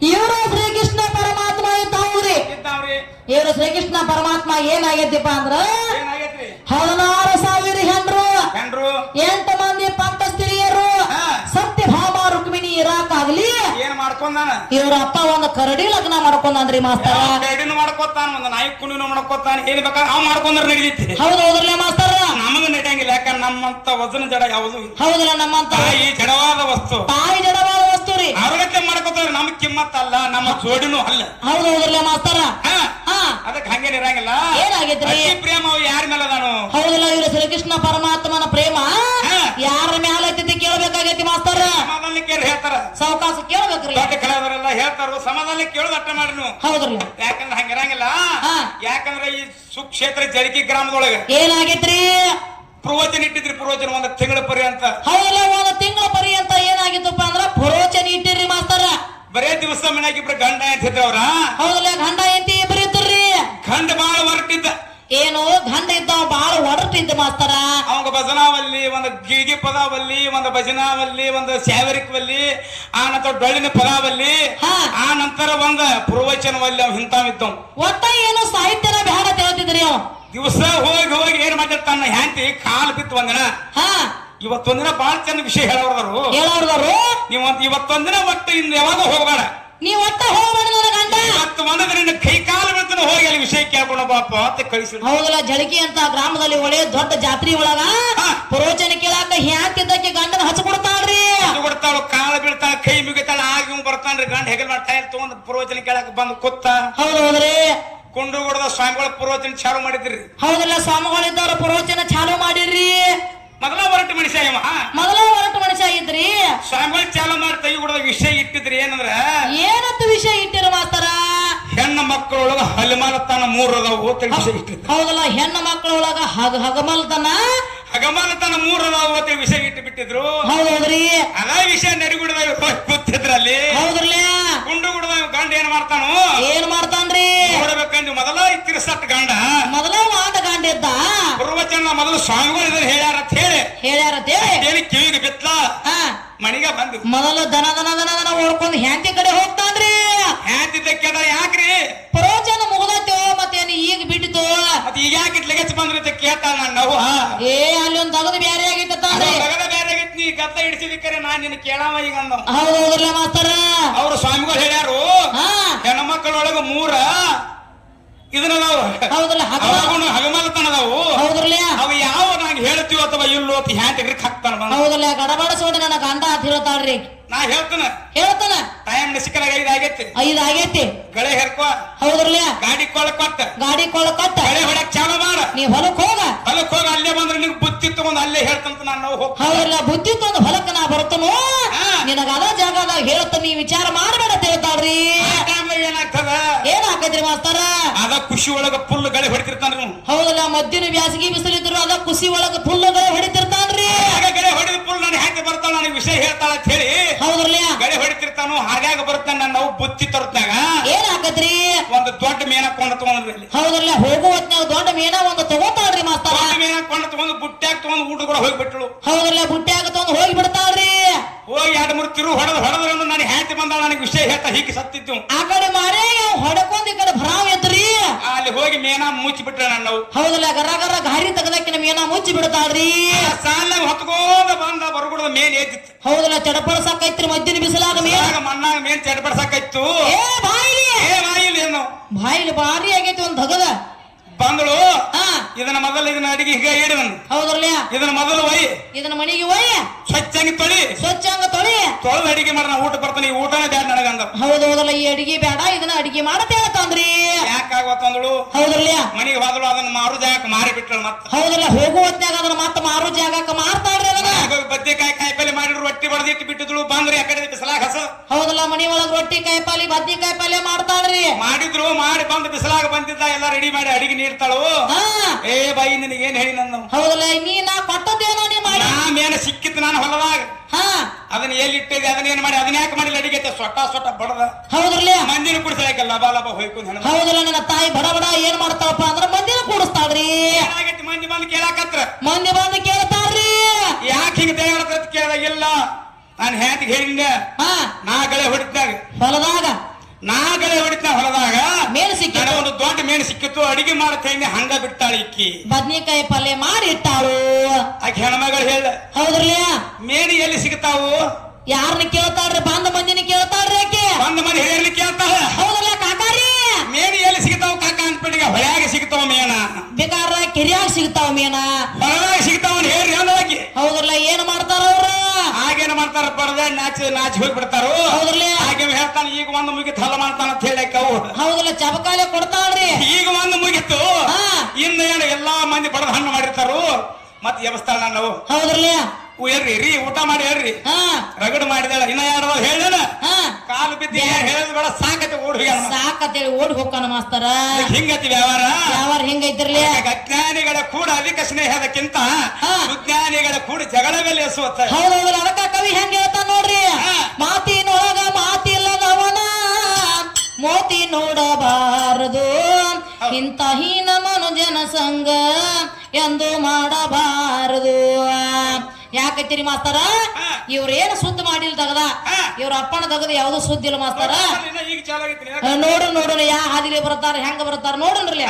ಇವರು ಶ್ರೀಕೃಷ್ಣ ಪರಮಾತ್ಮ ಇದ್ದಾವ್ರಿ ಇವರು ಶ್ರೀಕೃಷ್ಣ ಪರಮಾತ್ಮ ಏನಾಗೈತಿಪ್ಪ ಅಂದ್ರ? ಹದಿನಾರು ಸಾವಿರ ಹೆಂಡ್ರು ಹೆಂಡ್ರು ಎಂಟು ಮಂದಿ ಪಂತ ಸ್ತ್ರೀಯರು. ಸತ್ಯ ಸತ್ಯಭಾಮ ರುಕ್ಮಿಣಿ ಇರಾಕಾಗ್ಲಿ. ಏನ್ ಮಾಡ್ಕೊಂಡಾನ? ಇವ್ರ ಅಪ್ಪ ಒಂದು ಕರಡಿ ಲಗ್ನ ಮಾಡ್ಕೊಂಡ್ರಿ ಮಾಸ್ತರ. ಬೇಡಿನ ಮಾಡ್ಕೊತಾನ ಒಂದು ನಾಯಿ ಕುಣಿನು ಮಾಡ್ಕೊತಾನ ಏನ್ ಬೇಕಾ? ಅವ್ ಮಾಡ್ಕೊಂಡ್ರೆ ನಡೀತಿ ಹೌದು ಹೌದ್ರಲ್ಲ ಮಾಸ್ತರ. ನಮಗ ನಡೆಯಂಗಿಲ್ಲ ಯಾಕಂದ್ರೆ ನಮ್ಮಂತ ವಜನ ಜಡ ಯಾವುದು. ಹೌದಲ್ಲ ನಮ್ಮಂತ. ಈ ಜಡವಾದ ವಸ್ತು. ತಾಯಿ ಜಡವಾದ ವಸ್ತು ರೀ ಅವ್ರಗತ್ತೆ ಮಾಡ್ಕೊತಾರ ನಮ್ ಕಿಮ್ಮತ್ ಅಲ್ಲ ನಮ್ಮ ಜೋಡಿನು ಅಲ್ಲ. ಹೌದು ಹೌದ್ರಲ್ಲ ಮಾಸ್ತರ. ಹಾ. ಹಾ. ಅದಕ್ಕೆ ಹಂಗೇನ್ ಇರಂಗಿಲ್ಲ. ಏನಾಗೈತ್ರಿ ಅತಿ ಪ್ರೇಮ ಅವ್ ಯಾರ ಮೇಲೆ ಅದಾನು? ಹೌದಲ್ಲ ಇವ್ರ ಶ್ರೀಕೃಷ್ಣ ಪರಮಾತ್ಮನ ಪ್ರೇಮ. ಯಾರ ಮ್ಯಾಲ ಐತಿ ಕೇಳ್ಬೇಕಾಗೈತಿ ಮಾಸ್ತರ. ಸಮಾಧಾನ ಕೇಳಿ ಹೇಳ್ತಾರ. ಸಾವಕಾಶ ಕೇಳ್ಬೇಕ್ರಿ. ದೊಡ್ಡ ಕಲಾವಿದರೆಲ್ಲ ಹೇಳ್ತಾರ ಸಮಾಧಾನ ಕೇಳೋದು ಅಟ್ಟ ಮಾಡಿ ನೀವು. ಹೌದ್ರಿ. ಯಾಕಂದ್ರೆ ಹಂಗಿರಂಗಿಲ್ಲ. ಹಾ. ಯಾಕಂದ್ರೆ ಈ ಸುಕ್ಷೇತ್ರ ಜರ್ಕಿ ಗ್ರಾಮದೊಳಗೆ ಏನಾಗೈತ್ರಿ? ಪ್ರವಚನ ಇಟ್ಟಿದ್ರಿ ಪ್ರವಚನ ಒಂದ್ ತಿಂಗಳ ಪರ್ಯಂತ. ಹೌದಲ್ಲ ಒಂದ್ ತಿಂಗಳ ಪರ್ಯಂತ ಏನಾಗಿತ್ತಪ್ಪ? ಪುರೋಚನ ಇಟ್ಟಿರಿ ಮಾಸ್ತರ. ಬರೇ ದಿವಸ ಮನ್ಯಾಗ ಇಬ್ರು ಗಂಡ ಅಂತಿದ್ದವ್ರ ಹೌದಲ್ಲ ಗಂಡ ಎಂತಿ ಇಬ್ರು ಇದ್ರಿ ಗಂಡ ಬಾಳ ಹೊರಟಿದ್ದ. ಏನು ಗಂಡ ಇದ್ದ ಬಾಳ ಹೊರಟಿದ್ದ ಮಾಸ್ತರ. ಅವಂಗ ಭಜನಾವಲ್ಲಿ ಒಂದು ಗಿಗಿ ಪದಾವಲ್ಲಿ ಒಂದು ಭಜನಾವಲ್ಲಿ ಒಂದು ಸ್ಯಾವರಿಕವಲ್ಲಿ ಆ ನಂತರ ಡೊಳ್ಳಿನ ಪದಾವಲ್ಲಿ. ಆ ನಂತರ ಒಂದು ಪ್ರವಚನವಲ್ಲಿ ಅವ್ ಹಿಂತಾವಿದ್ದವ್ ಒಟ್ಟ ಏನು ಸಾಹಿತ್ಯನ ಬೇಡ ಹೇಳ್ತಿದ್ರಿ ಅವ್. ದಿವಸ ಹೋಗಿ ಹೋಗಿ ಏನ್ ಮಾಡಿರ್ತಾನ ಹ್ಯಾಂತಿ ಕಾಲ್ ಬಿತ್ತು ಒಂದಿನ. ಇವತ್ತೊಂದಿನ ಬಾಳ ಚಂದ ವಿಷಯ ಹೇಳವ್ರದಾರು ಹೇಳವ್ರದಾರು ನೀವು ಇವತ್ತೊಂದಿನ ಒಟ್ಟು ಇನ್ನು ಯಾವಾಗ ಹೋಗಬೇಡ. ನೀವ್ ಒಟ್ಟ ಹೋಗ್ಬೇಡಿ ನನ್ನ ಗಂಡ. ಇವತ್ತು ಒಂದ್ರೆ ನಿನ್ನ ಕೈ ಕಾಲು ಬಿಡ್ತಾನೆ ಹೋಗಿ ಅಲ್ಲಿ ವಿಷಯ ಕೇಳ್ಕೊಂಡು ಬಾಪ ಅಂತ ಕಳಿಸಿ. ಹೌದಲ್ಲ ಜಳಕಿ ಅಂತ ಗ್ರಾಮದಲ್ಲಿ ಒಳ್ಳೆ ದೊಡ್ಡ ಜಾತ್ರೆ ಒಳಗ. ಪ್ರವಚನ ಪುರೋಚನ ಕೇಳಾಕ ಹ್ಯಾಂತಿದ್ದಕ್ಕೆ ಗಂಡನ ಹಚ್ಕೊಡ್ತಾಳ್ರಿ ಕೊಡ್ತಾಳು ಕಾಲು ಬೀಳ್ತಾಳ ಕೈ ಮುಗಿತಾಳ ಆಗಿ ಬರ್ತಾನ್ರಿ. ಗಂಡ ಹೆಗಲ್ ಮಾಡ್ತಾ ತಗೊಂಡ್ ಪ್ರವಚನ ಕೇಳಾಕ ಬಂದು ಕೂತ. ಹೌದು ಹೌದ್ರಿ. ಕುಂಡ್ರು ಗುಡದ ಸ್ವಾಮಿಗಳ ಪ್ರವಚನ ಚಾಲು ಮಾಡಿದ್ರಿ. ಹೌದಲ್ಲ ಸ್ವಾಮಿಗಳಿದ್ದವ್ರ ಪ್ರವಚನ ಚಾಲು ಮಾಡಿರಿ ಮೊದಲ ಹೊರಟು ಮನುಷ್ಯ ಇವ ಮೊದಲ ಹೊರಟು ಮನುಷ್ಯ ಇದ್ರಿ ಸ್ವಾಮಿಗಳು ಚಾಲ ಮಾಡಿ ತೈ ಕೂಡ ವಿಷಯ ಇಟ್ಟಿದ್ರಿ ಏನಂದ್ರ? ಏನಂತ ವಿಷಯ ಇಟ್ಟಿರ ಮಾಸ್ತರ? ಹೆಣ್ಣು ಮಕ್ಕಳೊಳಗ ಹಲಿಮಾಲತನ ಮೂರ್ ಅದಾವು ವಿಷಯ ಇಟ್ಟಿದ್ರು. ಹೌದಲ್ಲ ಹೆಣ್ಣು ಮಕ್ಕಳೊಳಗ ಹಗ ಹಗಮಲ್ತನ? ಹಗಮಾಲತನ ಮೂರ್ ಅದಾವು ಅಂತ ವಿಷಯ ಇಟ್ಟು ಬಿಟ್ಟಿದ್ರು. ಹೌದ್ರಿ ಅದ ವಿಷಯ ನಡಿಗುಡದಾಗ ಕೂತಿದ್ರಲ್ಲಿ ಹೌದ್ರಲ್ಲ? ಗುಂಡು ಗುಡದಾಗ ಗಂಡ ಏನ್ ಮಾಡ್ತಾನು? ಏನ್ ಮಾಡ್ತಾನ್ರಿ? ನೋಡ್ಬೇಕಂದ್ರೆ ಮೊದಲ ತಿರ್ಸಟ್ ಗಂಡ. ಮೊದಲ ಮಾತ ಗಂಡ ಇದ್ದ? ಪೂರ್ವಚನ ಮೊದಲು ಸ್ವಾಮಿಗಳು ಇದ್ರೆ ಹೇಳ್ಯಾರ ಅಂತ ಹೇಳ್ಯಾರತೆ? ಹೇಳಿ ಕಿವಿಗೆ ಬಿತ್ಲ. ಹಾ. ಮನಿಗೆ ಬಂದು. ಮೊದಲು ದನ ದನ ದನ ದನ ಓಡ್ಕೊಂಡು ಹ್ಯಾಂತಿ ಕಡೆ ಹೋಗ್ತಾನ್ರಿ. ಹ್ಯಾಂತಿ ಅದ ಯಾಕ್ರಿ? ಪ್ರವಚನ ಮುಗ್ದೈತೋ ಮತ್ತೇನು ಈಗ ಬಿಟ್ಟಿತು? ಮತ್ ಈಗ ಯಾಕೆ ಲಗಚ್ ಬಂದ್ರಿ ಅಂತ ಕೇಳ್ತಾಳ ನನ್ನ ನೋವು ಏ ಅಲ್ಲಿ ಒಂದ್ ತಗದು ಬ್ಯಾರೆ ಆಗಿತ್ತಂದ್ರಿ ತಗದ ಬೇರೆ ಆಗಿತ್ತು ನೀ ಗದ್ದ ಹಿಡಿಸಿದಿಕ್ಕರೆ ನಾನ್ ನಿನ್ನ ಕೇಳಾವ ಈಗ ಅಂದ. ಹೌದು ಹೌದ್ರಲ್ಲ ಮಾಸ್ತರ. ಅವ್ರು ಸ್ವಾಮಿಗಳು ಹೇಳ್ಯಾರು ಹಾ. ಹೆಣ್ಣು ಮಕ್ಕಳೊಳಗ ಮೂರ ಇದನ್ನ ನಾವು ಹೌದಲ್ಲ ಹಗಮ ಅವಾಗೂ ಹಗಮಲತನದವು. ಹೌದ್ರಲ್ಲ? ಅವು ಯಾವ ನಾವ್ ಹೇಳ್ತೀವೋ ಅಥವಾ ಇಲ್ಲೋ ಅಂತ ಹ್ಯಾಂತಿಗ್ರಿ ಹಾಕ್ತಾನ ಬಂದ ಹೌದಲ್ಲ ಗಡಬಡ ಸೋಡಿ ನನ್ನ ಗಂಡ ಅಂತ ಹೇಳ್ತಾಳ್ರಿ. ನಾ ಹೇಳ್ತಾನ. ಹೇಳ್ತಾನ. ಟೈಮ್ ಸಿಕ್ಕಲಾಗ ಐದು ಆಗೈತಿ. ಐದ್ ಆಗೈತಿ. ಗಳೆ ಹೆರ್ಕೋ. ಹೌದ್ರಲ್ಲ? ಗಾಡಿ ಕೊಳ ಕೊಟ್ಟ. ಗಾಡಿ ಕೊಳ ಕೊಟ್ಟ. ಗಳೆ ಹೊಡಕ್ ಚಾಲು ಮಾಡ. ನೀ ಹೊಲಕ್ ಹೋಗ. ಹೊಲಕ್ ಹೋಗ ಅಲ್ಲೇ ಬಂದ್ರೆ ನಿನ್ ಬುತ್ತಿ ತಗೊಂಡ್ ಅಲ್ಲೇ ಹೇಳ್ತಂತ ನಾನು ನಾವು ಹೋಗ್ ಹೌದಲ್ಲ ಬುದ್ಧಿ ತಂದು ಹೊಲಕ್ಕ ನಾ ಬರ್ತನು. ನಿನಗ ಅದ ಜಾಗದಾಗ ಹೇಳ್ತ ನೀ ವಿಚಾರ ಮಾಡಬೇಡ ಅಂತ ಹೇಳ್ತಾಳ್ರಿ ಆ ಟೈಮ್ದಾಗ ಏನಾಗ್ತದ ಏನ್ ಹಾಕೈತ್ರಿ ಮಾಸ್ತರ ಅದ ಖುಷಿ ಒಳಗ ಫುಲ್ ಗಳೆ ಹೊಡಿತಿರ್ತಾನ ಹೌದಲ್ಲ ಮದ್ದಿನ ಬ್ಯಾಸಗಿ ಬಿಸಿಲಿದ್ರು ಅದ ಖುಷಿ ಒಳಗ ಫುಲ್ಗಳು ಹೊಡಿತಿರ್ತಾನ್ರಿ. ಆಗ ಗಳೆ ಹೊಡೆದ ಫುಲ್ ನಾನು ಹೆಂಗೆ ಬರ್ತಾನ ನನಗೆ ವಿಷಯ ಹೇಳ್ತಾಳ ಅಂತ ಹೇಳಿ ಹೌದ್ರಲ್ಲ? ಗಳೆ ಹೊಡಿತಿರ್ತಾನು ಹಾಗಾಗಿ ಬರ್ತಾನ ನನ್ನ ನಾವು ಬುತ್ತಿ ತರುತ್ತಾಗ ಏನ್ ಆಗತ್ರಿ ಒಂದು ದೊಡ್ಡ ಮೇನ ಕೊಂಡ ತಗೊಂಡ್ರಿ ಹೌದಲ್ಲ ಹೌದ್ರಲ್ಲ ಹೋಗುವ ಹೊತ್ನ್ಯಾಗ ದೊಡ್ಡ ಮೀನ ಒಂದು ತಗೋತಾಳ್ರಿ ಮಾಸ್ತರ. ದೊಡ್ಡ ಮೇನ ಕೊಂಡ ತಗೊಂಡು ಬುಟ್ಟ್ಯಾಗ ತಗೊಂಡು ಊಟ ಕೂಡ ಹೋಗ್ಬಿಟ್ಳು. ಹೌದ್ರಲ್ಲ ಬುಟ್ಟ್ಯಾಗ ತಗೊಂಡು ಹೋಗಿ ಬಿಡ್ತಾಳ್ರಿ. ಹೋಗಿ ಎರಡು ಮೂರು ತಿರು ಹೊಡೆದು ಹೊಡೆದ್ರು ನಾನು ಹ್ಯಾಂತಿ ಬಂದಾಳ ನನಗೆ ವಿಷಯ ಹೇಳ್ತಾ ಹೀಗೆ ಸತ್ತಿದ್ದು. ಆ ಕಡೆ ಮಾರೇ ಹೊಡಕೊಂಡ್ ಈ ಕಡೆ ಭರಾವ್ ಎದ್ರಿ ಅಲ್ಲಿ ಹೋಗಿ ಮೇನ ಮುಚ್ಚಿ ಬಿಟ್ರೆ ಹೌದಲ್ಲ ಗರ ಗರ ಗಾರಿ ತೆಗದಕ್ಕೆ ನಮ್ಗೆ ಏನೋ ಮುಚ್ಚಿ ಬಿಡ್ತಾಳ್ರಿ ಸಾಲ ಹೊತ್ಕೊಂಡ ಬಂದ ಬರಗುಡದ ಮೇನ್ ಏತಿತ್ತು ಹೌದಲ್ಲ ಚಡಪಡ ಸಾಕೈತ್ರಿ ಮದ್ದಿನ ಬಿಸಿಲಾಗ ಆಗ ಮಣ್ಣಾಗ ಮೇನ್ ಚಡ್ಬಡ್ಸಾಕೈತು ಏ ಬಾಯಿಲಿ! ಏ ಏನು ಬಾಯಿಲಿ ಭಾರಿ ಆಗೈತಿ ಒಂದ್ ಧಗದ ಬಂದಳು. ಹಾ. ಇದನ್ನ ಮೊದಲು ಇದನ್ನ ಅಡಿಗೆ ಹೀಗೆ ಇಡಿ ನಾನು ಹೌದ್ರಲ್ಲ ಇದನ್ನ ಮೊದಲು ಒಯ್ ಇದನ್ನ ಮನೆಗೆ ಒಯ್ಯ. ಸ್ವಚ್ಛಾಗಿ ತೊಳಿ. ಸ್ವಚ್ಛ ಹಂಗ ತೊಳಿ. ತೊಳೆದು ಅಡಿಗೆ ಮಾಡಿ ನಾ ಊಟ ಬರ್ತಾನೆ. ಈ ಊಟನೇ ಬ್ಯಾಡ ನನಗಂದ ಹೌದು ಹೌದಲ್ಲ ಈ ಅಡಿಗೆ ಬೇಡ ಇದನ್ನ ಅಡಿಗೆ ಮಾಡತ್ತೆ ಹೇಳ್ತಾನ್ರಿ ಯಾಕಾಗತ್ತಂದಳು ಹೌದಲ್ಲ? ಮನೆಗೆ ಹೋದಳು ಅದನ್ನ ಮಾರು ಜಾಗಕ್ಕೆ ಮಾರಿ ಬಿಟ್ಟಳು ಮತ್ತೆ. ಹೌದಲ್ಲ ಹೋಗುವ ಹೊತ್ನ್ಯಾಗ ಅದನ್ನ ಮತ್ತ ಮಾರು ಜಾಗಕ್ಕ ಮಾರ್ತಾಳ್ರಿ ಅದನ್ನ. ಬದ್ನೆಕಾಯಿ ಕಾಯಿಪಲ್ಲೆ ಮಾಡಿದ್ರು ರೊಟ್ಟಿ ಬಡದಿಟ್ಟು ಬಿಟ್ಟಿದ್ಳು ಬಂದ್ರಿ ಆ ಕಡೆ ಬಿಸಲಾಗ ಹಸ. ಹೌದಲ್ಲ ಮನಿ ಒಳಗ್ ರೊಟ್ಟಿ ಕಾಯಿಪಲ್ಲೆ ಬದ್ನಿಕಾಯಿ ಪಲ್ಯ ಮಾಡ್ತಾಳ್ರಿ. ಮಾಡಿದ್ರು ಮಾಡಿ ಬಂದ್ ಬಿಸಲಾಗ ಬಂದಿದ್ದ ಎಲ್ಲ ರೆಡಿ ಮಾಡಿ ಅಡಿಗೆ ನೀರ್ತಾಳು ಹಾ. ಏ ಬಾಯಿ ನಿನಗೆ ಏನ್ ಹೇಳಿ ನನ್ನ ಹೌದಲ್ಲ ನೀ ನಾ ಕೊಟ್ಟದ್ದೇನೋ ನೀ ಮಾಡಿ. ನಾ ಮೇನ ಸಿಕ್ಕಿತ್ತು ನಾನು ಹೊಲದಾಗ. ಹಾ. ಅದನ್ನ ಎಲ್ಲಿ ಇಟ್ಟಿದ್ದೆ ಅದನ್ನ ಏನ್ ಮಾಡಿ ಅದನ್ನ ಯಾಕೆ ಮಾಡಿಲ್ಲ? ಅಡಿಗೆ ಸೊಟ್ಟ ಸೊಟ್ಟ ಬಡದ ಹೌದ್ರಲ್ಲ? ಮಂದಿನ ಕುಡಿಸಲಿಕ್ಕೆ ಲಬ ಲಬ ಹೋಯ್ಕೊಂಡು ಹೌದಲ್ಲ ನನ್ನ ತಾಯಿ ಬಡ ಬಡ ಏನ್ ಮಾಡ್ತಾಳಪ್ಪ ಅಂದ್ರ ಮಂದಿನ ಕೂಡಿಸ್ತಾವ್ರಿ ಏನಾಗೈತಿ ಮಂದಿ ಬಂದು ಕೇಳಾಕತ್ರ? ಮಂದಿ ಬಂದು ಕೇಳ್ತಾರ್ರಿ ಯಾಕೆ ಹಿಂಗ ದೇವರ ಕೇಳಿದಾಗ ಇಲ್ಲ. ನಾನು ಹ್ಯಾಂತಿಗೆ ಹೇಳಿದ್ದೆ ಹಾ. ನಾ ಗಳೆ ಹೊಡಿತಾಗ ಹೊಲದಾಗ? ನಾ ಗಳೆ ಹೊಡಿತಾ ಹೊಲದಾಗ. ಮೇಲ್. ನನಗೆ ಒಂದು ದೊಡ್ಡ ಮೇನ್ ಸಿಕ್ಕಿತ್ತು. ಅಡಿಗೆ ಮಾಡ್ತೇನೆ ಹಂಗ ಬಿಟ್ಟಾಳ ಇಕ್ಕಿ ಬದ್ನಿಕಾಯಿ ಪಲ್ಯ ಮಾಡಿ ಇಟ್ಟಾಳು ಆಕೆ ಹೆಣ್ಮಗಳು ಹೇಳ ಹೌದ್ರಲ್ಲ? ಮೇನು ಎಲ್ಲಿ ಸಿಗ್ತಾವು? ಯಾರನ್ನ ಕೇಳ್ತಾಳ್ರಿ? ಬಂದ ಮಂದಿನ ಕೇಳ್ತಾಳ್ರಿ ಆಕೆ. ಬಂದ ಮಂದಿ ಹೇಳಿ ಕೇಳ್ತಾಳ. ಹೌದಲ್ಲ ಕಾಕಾರಿ ಮೇನ್ ಎಲ್ಲಿ ಸಿಗ್ತಾವ ಕಾಕ ಅಂದ್ಬಿಟ್ಟಿಗೆ ಹೊಳ್ಯಾಗ ಸಿಗ್ತಾವ ಮೇನ. ಬೇಕಾರ ಕೆರಿಯಾಗ ಸಿಗ್ತಾವ ಮೇನ. ಹೊಲದಾಗ ಸಿಗ್ತಾವ ಹೇಳ್ರಿ ಅಂದಾಕಿ ಹೌದಲ್ಲ ಏನ್ ಮಾಡ್ತಾರ ಅವ್ರ? ಹಾಗೇನ ಮಾಡ್ತಾರ ಪರದೆ ನಾಚಿ ನಾಚಿ ಹೋಗಿ ಬಿಡ್ತಾರು ಹೌದ್ರಲ್ಲ. ಹಾಗೆ ಹೇಳ್ತಾನೆ ಈಗ ಒಂದು ಮುಗಿತು ಹಲ ಮಾಡ್ತಾನ ಅಂತ ಹೇಳಕ್ಕೆ ಅವು. ಹೌದಲ್ಲ ಚಬಕಾಲೆ ಕೊಡ್ತಾಳ್ರಿ. ಈಗ ಒಂದು ಮುಗಿತು. ಇನ್ನು ಏನು ಎಲ್ಲಾ ಮಂದಿ ಬಡದ ಹಣ್ಣು ಮಾಡಿರ್ತಾರು? ಮತ್ತೆ ಎಬ್ಸ್ತಾಳ ನಾವು ಹೌದ್ರಲ್ಲ. ಹೇಳ್ರಿ ರೀ ಊಟ ಮಾಡಿ ಹೇಳ್ರಿ ಹಾ. ರಗಡ್ ಮಾಡಿದಾಳ ಇನ್ನ ಯಾರು ಹೇಳ ಹಾ. ಕಾಲು ಬಿದ್ದಿ ಹೇಳಿದ್ ಬೇಡ ಸಾಕತೆ ಓಡಿ ಹೋಗ್ಯಾನ ಸಾಕತ್ತೇಳಿ ಓಡಿ ಹೋಗ್ತಾನ ಮಾಸ್ತರ. ಹಿಂಗತಿ ವ್ಯವಹಾರ. ವ್ಯವಹಾರ ಹಿಂಗೈತಿರ್ಲಿ ಅಜ್ಞಾನಿಗಳ ಕೂಡ ಅಧಿಕ ಸ್ನೇಹದಕ್ಕಿಂತ. ವಿಜ್ಞಾನಿಗಳ ಕೂಡ ಜಗಳವೇ ಎಸುವತ್ತ. ಹೌದೌದು ಅದಕ್ಕ ಕವಿ ಹೆಂಗ ಹೇಳ್ತಾನ ನೋಡ್ರಿ. ಮಾತಿ ಮಾತಿನೊಳಗ ಮಾತಿಲ್ಲದವನ ಮೋತಿ ನೋಡಬಾರದು. ಇಂತ ಹೀನ ಮನುಜನ ಸಂಘ ಎಂದು ಮಾಡಬಾರದು. ಯಾಕೈತಿರಿ ಮಾಸ್ತರ. ಇವ್ರ ಏನು ಸುದ್ದಿ ಮಾಡಿಲ್ ತಗದ. ಇವ್ರ ಅಪ್ಪನ ತಗದ ಯಾವ್ದು ಸುದ್ದಿ ಇಲ್ಲ ಮಾಸ್ತರ ನೋಡು ನೋಡು ಯಾ ಹಾದಿಲಿ ಬರ್ತಾರ ಹೆಂಗ ಬರ್ತಾರ ನೋಡ್ರಿ.